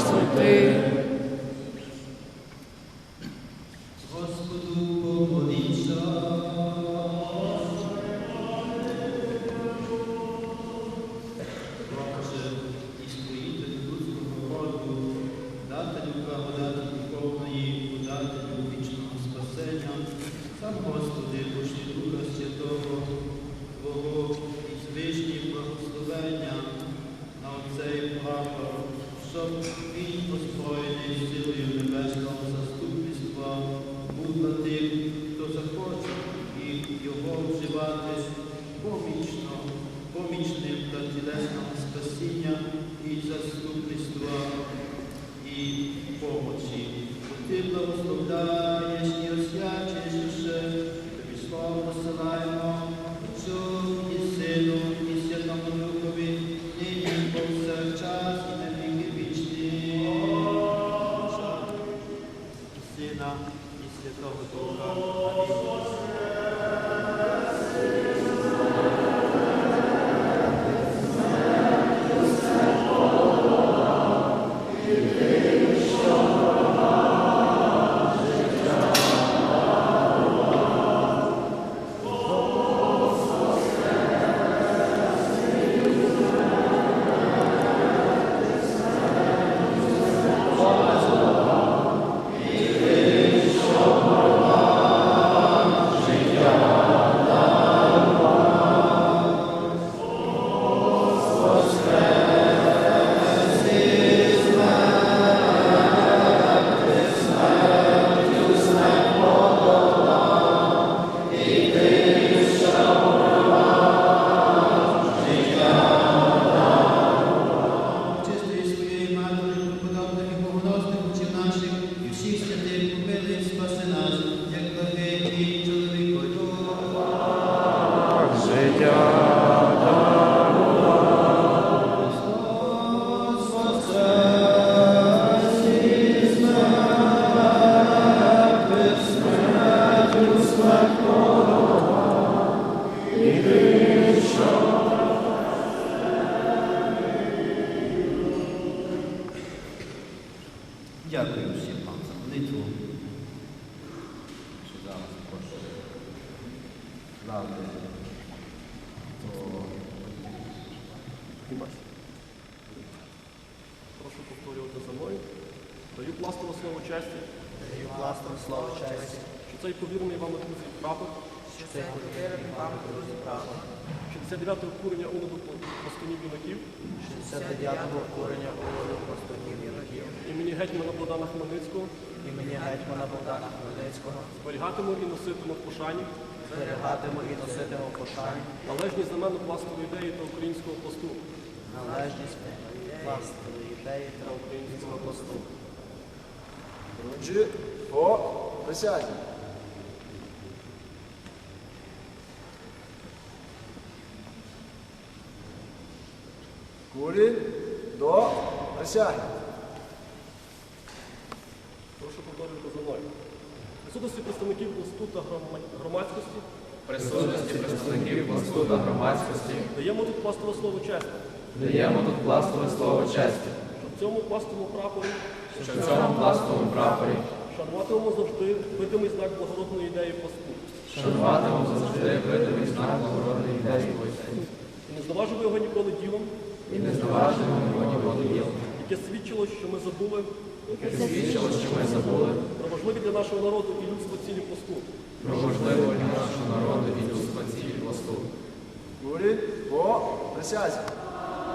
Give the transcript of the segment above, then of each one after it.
azoté. Помічно, помічним для тілесного спасіння і заступництва і помочі. Ти благословляєш і освячуєш ще, тобі слово посилаємо, Отцю і Сину, і Святому Духові, нині повсякчас, і на віки вічні. Сина і Святого Духа. Амінь. Спаси нас, як благий твій чоловіко. Життя Христос Прошу повторювати за мною. Даю пластове слово честі, Даю власне слово честі, що цей повірений вам друзі прапор, що це повірив вам друзі право, 69-те курення уроду пластунів юнаків. 69-го курення уряду поступів юнаків, імені гетьмана Богдана Хмельницького. Імені гетьмана Богдана Хмельницького, зберігатиму і носитиму в пошані. Зберігатиму і носитиму в пошані. Належні знамену пластової ідеї та українського посту, належність власної ідеї та українського посту. Друзі, по присязі. Курінь до присяги. прошу повторювати за мною. Присутності представників посту та громадськості присутності представників пласту та громадськості даємо тут пластове слово честі, даємо тут пластове слово честі, що в цьому пластовому прапорі що в цьому пластовому прапорі шануватимемо завжди видимий знак благородної ідеї посту. шануватимемо завжди видимий знак благородної ідеї Божої. І не зневажимо його ніколи ділом, і не зневажимо його ніколи діл, яке свідчило, що ми забули яке свідчило, що ми забули про важливі для нашого народу і людства цілі посту. про важливу для нашого народу і людства цілі пласту. Курінь по присязі.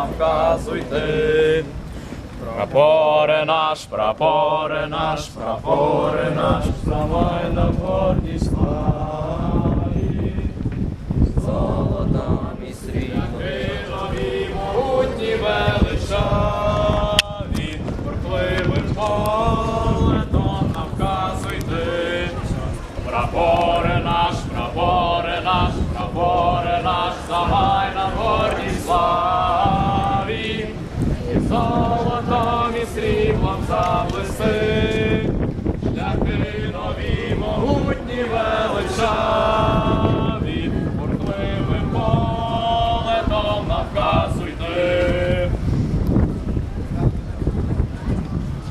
нам вказуйте. Прапоре наш, прапоре наш, прапоре наш, вставай на гордість сріблом заблисти,